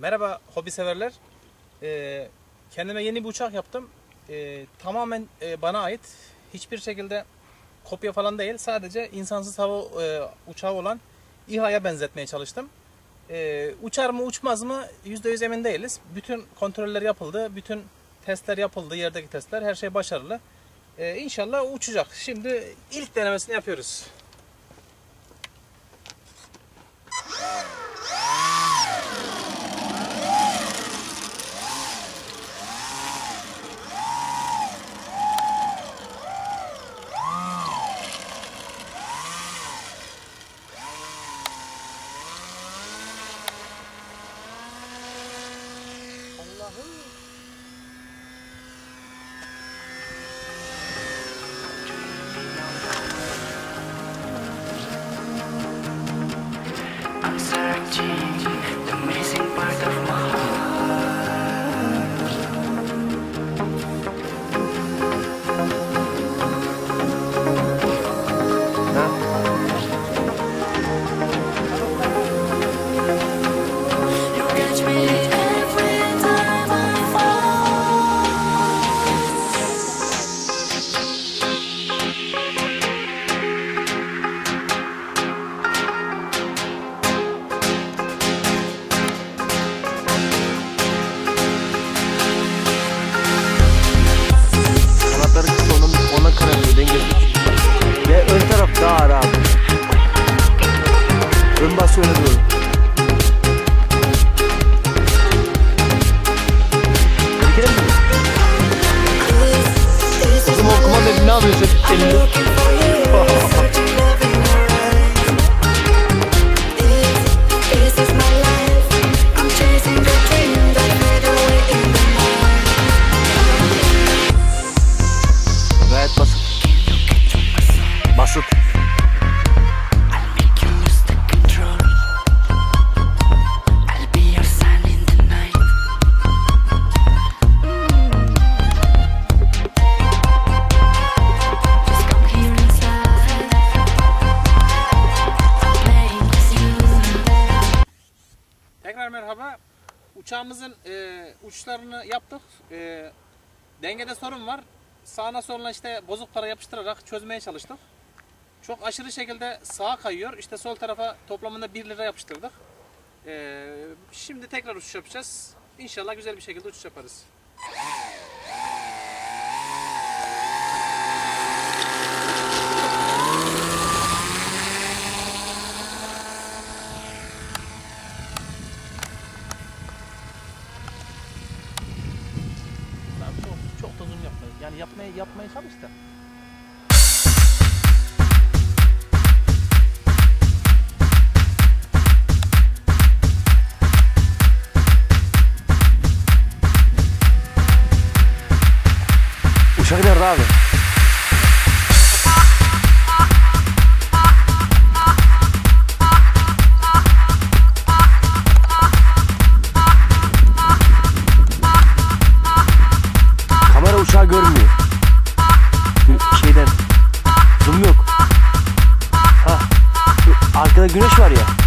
Merhaba hobi severler. Ee, kendime yeni bir uçak yaptım. Ee, tamamen e, bana ait. Hiçbir şekilde kopya falan değil. Sadece insansız hava e, uçağı olan İHA'ya benzetmeye çalıştım. Ee, uçar mı uçmaz mı %100 emin değiliz. Bütün kontroller yapıldı. Bütün testler yapıldı. Yerdeki testler. Her şey başarılı. Ee, inşallah uçacak. Şimdi ilk denemesini yapıyoruz. Yahoo! Ağır abi. Ön bas öne doğru. Kızım ne yapıyorsun? Elini. This is my merhaba. Uçağımızın e, uçlarını yaptık. E, dengede sorun var. Sağına soluna işte bozuk para yapıştırarak çözmeye çalıştık. Çok aşırı şekilde sağa kayıyor. İşte sol tarafa toplamında 1 lira yapıştırdık. E, şimdi tekrar uçuş yapacağız. İnşallah güzel bir şekilde uçuş yaparız. Abi çok, çok da zoom yapma. Yani yapmaya yapmaya çalış da. Uşak nerede abi? uçağı görmüyor. Şeyden. Zoom yok. Ha. Arkada güneş var ya.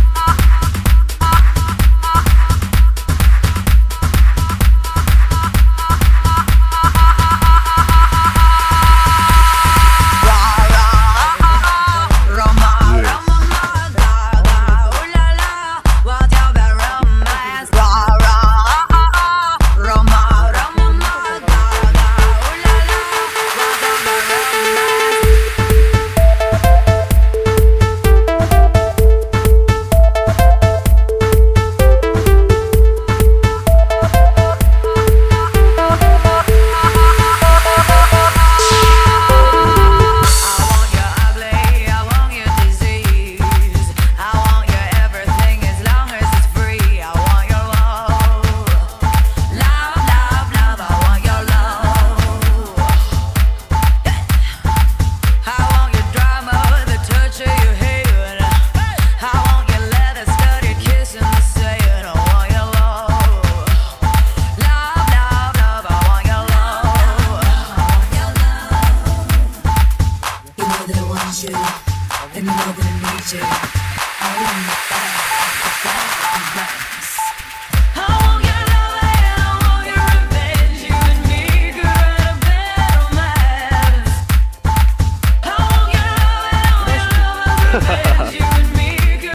need you. Let me know that I need you. Oh,